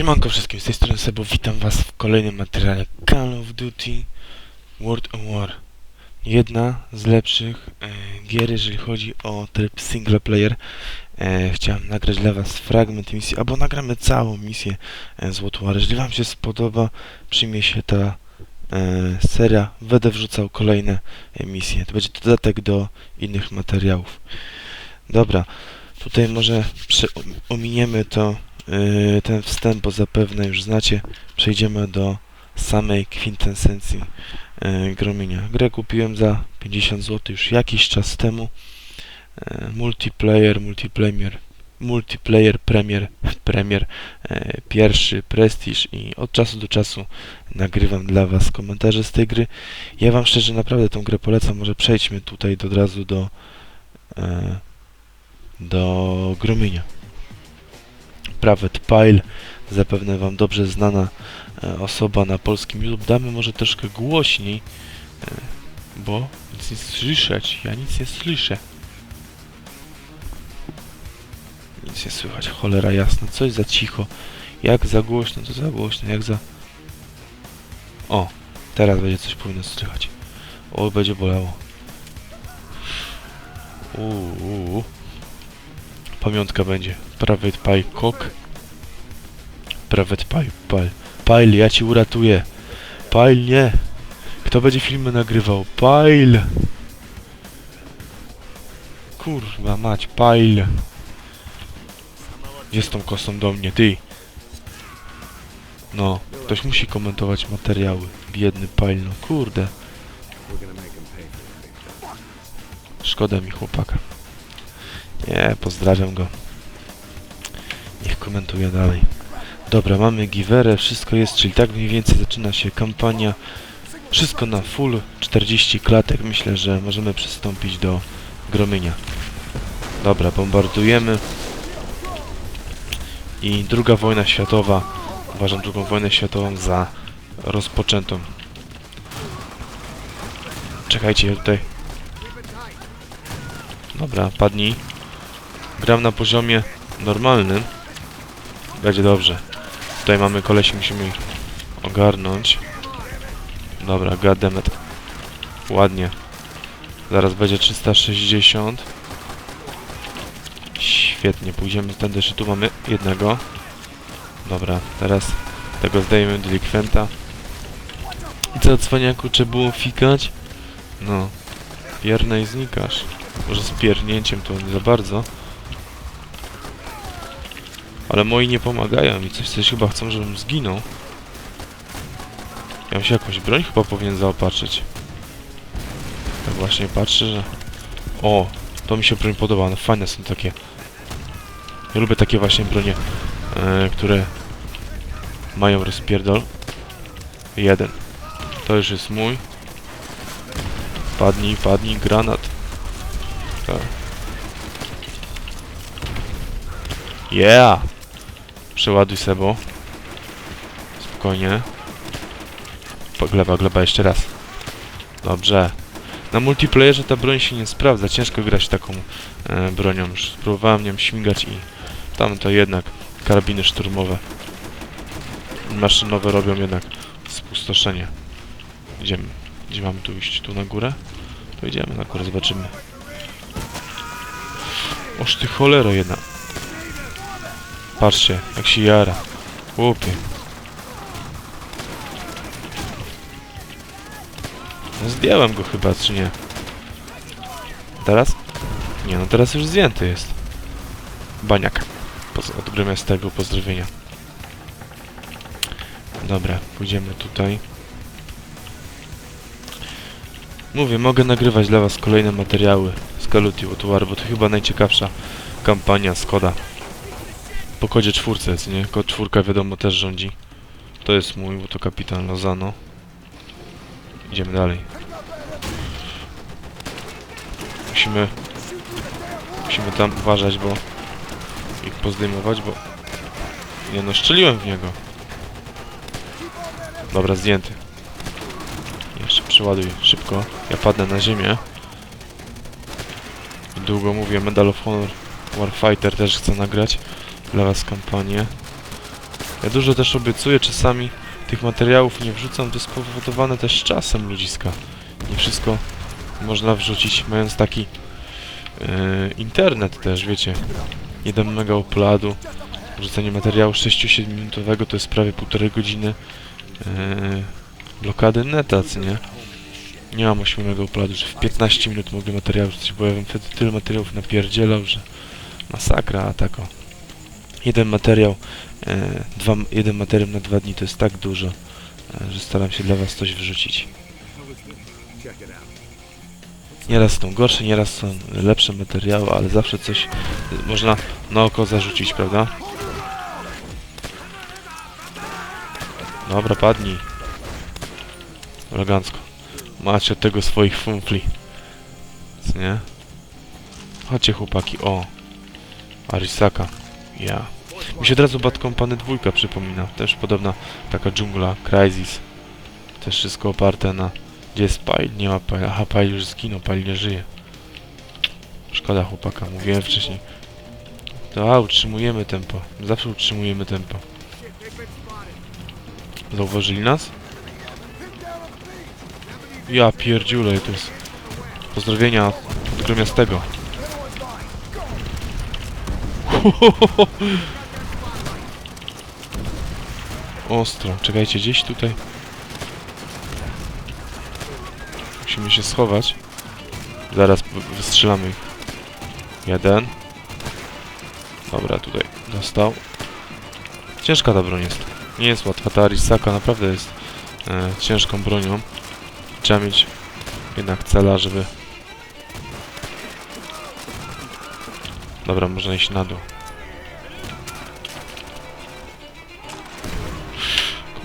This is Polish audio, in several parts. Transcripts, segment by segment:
Siemanko wszystkim, z tej strony Sebo, witam was w kolejnym materiale Call of Duty World of War. Jedna z lepszych e, gier, jeżeli chodzi o tryb single player. E, chciałem nagrać dla was fragment misji, albo nagramy całą misję e, z War. Jeżeli wam się spodoba, przyjmie się ta e, seria, będę wrzucał kolejne e, misje. To będzie dodatek do innych materiałów. Dobra, tutaj może ominiemy to ten wstęp, bo zapewne już znacie, przejdziemy do samej kwintesencji yy, gromienia. Grę kupiłem za 50 zł już jakiś czas temu. Yy, multiplayer, multiplayer, multiplayer, premier, premier, yy, pierwszy, prestiż i od czasu do czasu nagrywam dla Was komentarze z tej gry. Ja Wam szczerze naprawdę tą grę polecam, może przejdźmy tutaj od razu do yy, do gromienia. Private Pile, zapewne Wam dobrze znana e, osoba na polskim YouTube. Damy może troszkę głośniej, e, bo nic nie słyszeć. Ja nic nie słyszę. Nic nie słychać, cholera jasna. Coś za cicho. Jak za głośno, to za głośno. Jak za... O, teraz będzie coś powinno słychać. O, będzie bolało. Uuu. Pamiątka będzie. Private Pie Cock. Private Pie Pile. Pile, ja ci uratuję. Pile, nie. Kto będzie filmy nagrywał? Pile. Kurwa mać, Pile. Z tą kosą do mnie? Ty. No, ktoś musi komentować materiały. Biedny Pile, no kurde. Szkoda mi chłopaka. Nie, pozdrawiam go. Niech komentuje dalej. Dobra, mamy giwerę, wszystko jest, czyli tak mniej więcej zaczyna się kampania. Wszystko na full, 40 klatek. Myślę, że możemy przystąpić do gromienia. Dobra, bombardujemy. I druga wojna światowa. Uważam drugą wojnę światową za rozpoczętą. Czekajcie, ja tutaj... Dobra, padnij. Gram na poziomie normalnym. Będzie dobrze. Tutaj mamy kolesi, musimy ich ogarnąć. Dobra, goddammit. Ładnie. Zaraz będzie 360. Świetnie, pójdziemy tędy, jeszcze tu mamy jednego. Dobra, teraz tego zdejmiemy delikwenta. I co, cwaniaku, trzeba było fikać? No. I znikasz. Może z piernięciem to nie za bardzo. Ale moi nie pomagają i coś, coś chyba chcą, żebym zginął. Ja bym się jakąś broń chyba powinien zaopatrzyć. Tak właśnie patrzę, że... O, to mi się broń podoba, no fajne są takie. Ja lubię takie właśnie bronie, e, które mają rozpierdol. Jeden. To już jest mój. Padnij, padnij, granat. Tak. Yeah! Przeładuj sebo. Spokojnie. Po- Gleba, gleba jeszcze raz. Dobrze. Na multiplayerze ta broń się nie sprawdza. Ciężko grać taką e, bronią. Już spróbowałem nią śmigać i tam to jednak karabiny szturmowe. Maszynowe robią jednak spustoszenie. Idziemy. Gdzie mamy tu iść? Tu na górę? To idziemy na górę, zobaczymy. Oż ty cholero jedna. Patrzcie, jak się jara. Chłopie. No zdjąłem go chyba, czy nie? Teraz? Nie, no teraz już zdjęty jest. Baniak. Poz- Od Gremiastego pozdrowienia. Dobra, pójdziemy tutaj. Mówię, mogę nagrywać dla was kolejne materiały z Call of Duty War, bo to chyba najciekawsza kampania Skoda. Po kodzie czwórce, co nie? Kod czwórka wiadomo też rządzi. To jest mój, bo to kapitan Lozano. Idziemy dalej. Musimy... Musimy tam uważać, bo... Ich pozdejmować, bo... Nie no, szczeliłem w niego. Dobra, zdjęty. Jeszcze przeładuj szybko. Ja padnę na ziemię. Długo mówię, Medal of Honor Warfighter też chcę nagrać dla was kampanię. Ja dużo też obiecuję, czasami tych materiałów nie wrzucam, to jest spowodowane też czasem ludziska. Nie wszystko można wrzucić, mając taki e, internet też, wiecie. 1 mega uploadu, wrzucenie materiału 6-7 minutowego to jest prawie półtorej godziny e, blokady neta, nie? Nie mam 8 mega uploadu, że w 15 minut mogę materiał wrzucić, bo ja bym wtedy tyle materiałów napierdzielał, że masakra, a tako. Jeden materiał, e, dwa, jeden materiał na dwa dni to jest tak dużo, e, że staram się dla was coś wrzucić. Nieraz są gorsze, nieraz są lepsze materiały, ale zawsze coś można na oko zarzucić, prawda? Dobra, padnij. Elegancko. Macie od tego swoich funfli. Co nie? Chodźcie chłopaki, o. Arisaka. Ja. Mi się od razu Bad Company dwójka przypomina. Też podobna taka dżungla, Crysis. Też wszystko oparte na... Gdzie jest Pile? Nie ma Pile. Aha, Pile już zginął, Pile nie żyje. Szkoda chłopaka, mówiłem wcześniej. To a, utrzymujemy tempo. Zawsze utrzymujemy tempo. Zauważyli nas? Ja pierdziule, to jest... Pozdrowienia od Gromiastego. Ostro. Czekajcie, gdzieś tutaj. Musimy się schować. Zaraz wy- wystrzelamy ich. Jeden. Dobra, tutaj dostał. Ciężka ta broń jest. Nie jest łatwa. Ta Arisaka naprawdę jest e, ciężką bronią. Trzeba mieć jednak cela, żeby... Dobra, można iść na dół.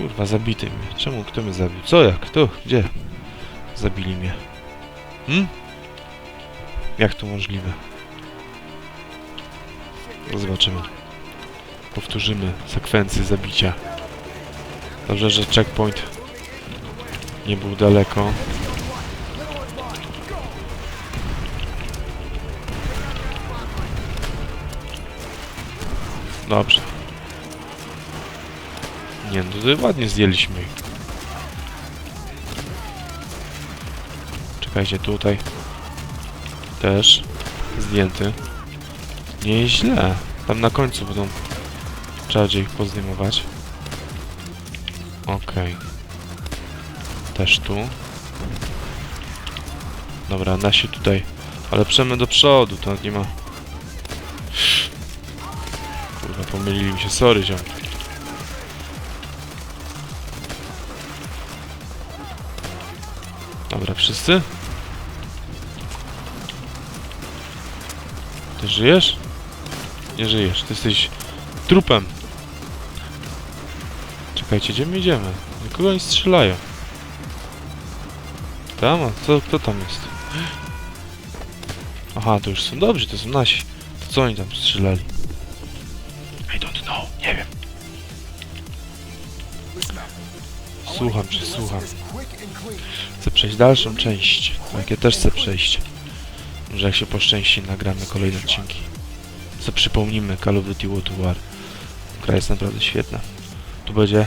Kurwa, zabity mnie. Czemu? Kto mnie zabił? Co jak? Kto? Gdzie? Zabili mnie. Hmm? Jak to możliwe? No Zobaczymy. Powtórzymy sekwencję zabicia. Dobrze, że checkpoint nie był daleko. Dobrze. Nie, no to ładnie zdjęliśmy ich. Czekajcie, tutaj. Też. Zdjęty. Nie jest źle. Tam na końcu będą... Trzeba będzie ich pozdejmować. Okej. Też tu. Dobra, nasi tutaj. Ale przemy do przodu, to nie ma... Kurwa, pomylili mi się, sorry ziom. Dobra, wszyscy? Ty żyjesz? Nie żyjesz, ty jesteś trupem. Czekajcie, gdzie my idziemy? Nikogo nie strzelają. Tam? A co, kto tam jest? Aha, to już są dobrzy, to są nasi. To co oni tam strzelali? I don't know, nie wiem. Słucham cię, słucham. Chcę przejść dalszą część. Tak, ja też chcę przejść. Może jak się poszczęści, nagramy kolejne odcinki. Co przypomnimy Call of Duty World War. Gra jest naprawdę świetna. Tu będzie...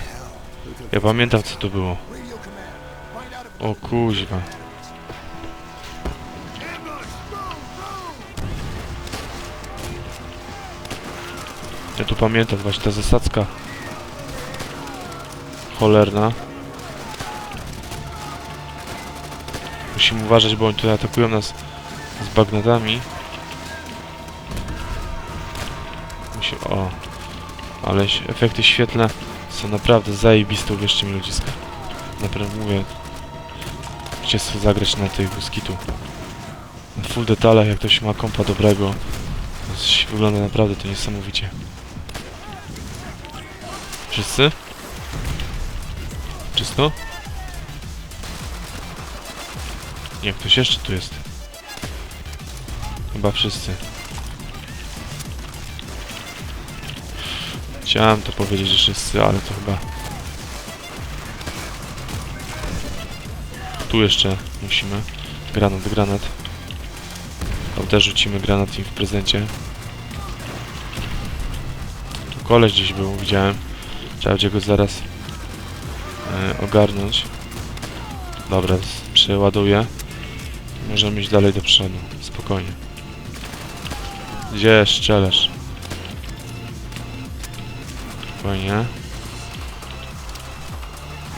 Ja pamiętam co to było. O kuźwa. Ja tu pamiętam właśnie ta zasadzka cholerna. Musimy uważać, bo oni tutaj atakują nas z bagnetami. Musi... O. Ale efekty świetlne są naprawdę zajebiste, uwierzcie ludziska. Naprawdę mówię. Chcecie sobie zagrać na tych Guskitu. Na full detalach, jak ktoś ma kompa dobrego. to Wygląda naprawdę to niesamowicie. Wszyscy? Czysto? Nie, ktoś jeszcze tu jest. Chyba wszyscy. Chciałem to powiedzieć, że wszyscy, ale to chyba... Tu jeszcze musimy. Granat, granat. Też rzucimy granat im w prezencie. Tu koleś gdzieś był, widziałem. Trzeba będzie go zaraz e, ogarnąć. Dobra, przeładuję. Możemy iść dalej do przodu. Spokojnie. Gdzie strzelasz? Spokojnie.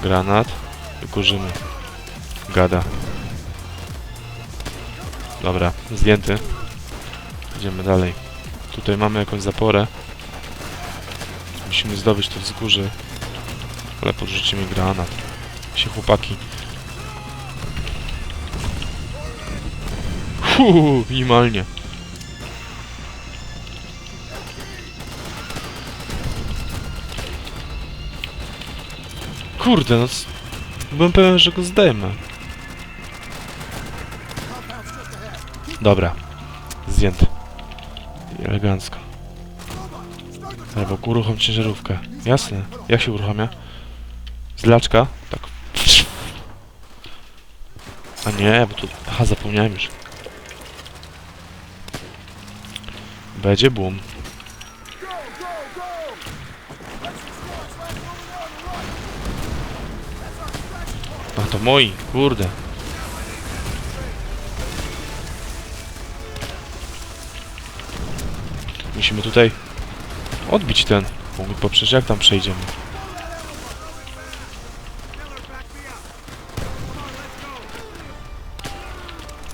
Granat. Wykurzymy. Gada. Dobra, zdjęty. Idziemy dalej. Tutaj mamy jakąś zaporę. Musimy zdobyć to wzgórze. Ale podrzucimy granat. Się chłopaki. Fuu, minimalnie. Kurde, no... Byłem pewien, że go zdejmę. Dobra. Zdjęty. Elegancko. Albo uruchom ciężarówkę. Jasne. Jak się uruchamia? Zlaczka? Tak. A nie, bo tu... Aha, zapomniałem już. Będzie boom. A to moi, kurde. Musimy tutaj odbić ten punkt, bo przecież jak tam przejdziemy?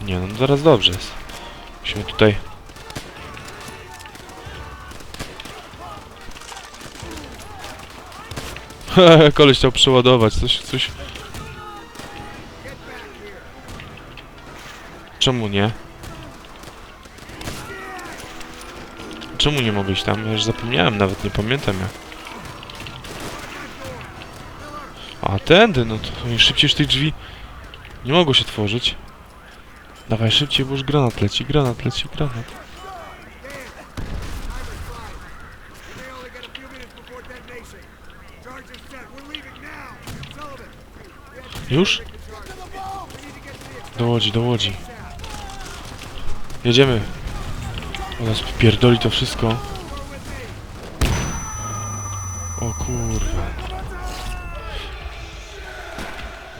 Nie no, zaraz dobrze jest. Musimy tutaj... koleś chciał przeładować, coś, coś... Czemu nie? Czemu nie mogę iść tam? Ja już zapomniałem, nawet nie pamiętam jak. A, tędy, no to szybciej tych drzwi nie mogą się tworzyć. Dawaj szybciej, bo już granat leci, granat leci, granat. Już? Do łodzi, do łodzi. Jedziemy. O nas pierdoli to wszystko. O kurwa.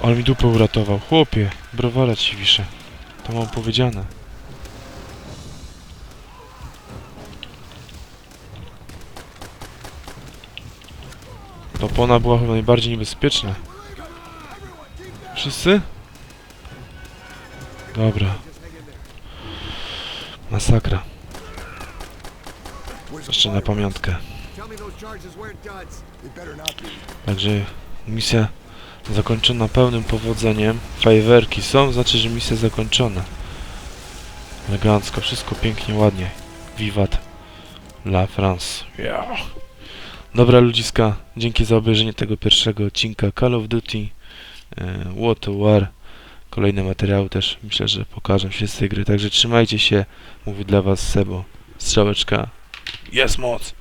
Ale mi dupę uratował. Chłopie, browara ci wiszę. To mam powiedziane. To pona była chyba najbardziej niebezpieczna. Wszyscy? Dobra. Masakra. Jeszcze na pamiątkę. Także misja zakończona pełnym powodzeniem. Fajerwerki są, znaczy, że misja zakończona. Elegancko, wszystko pięknie, ładnie. Wiwat La France. Yeah. Dobra ludziska, dzięki za obejrzenie tego pierwszego odcinka Call of Duty e, of War. Kolejne materiały też myślę, że pokażą się z tej gry. Także trzymajcie się. Mówi dla was Sebo. Strzałeczka. Jest moc!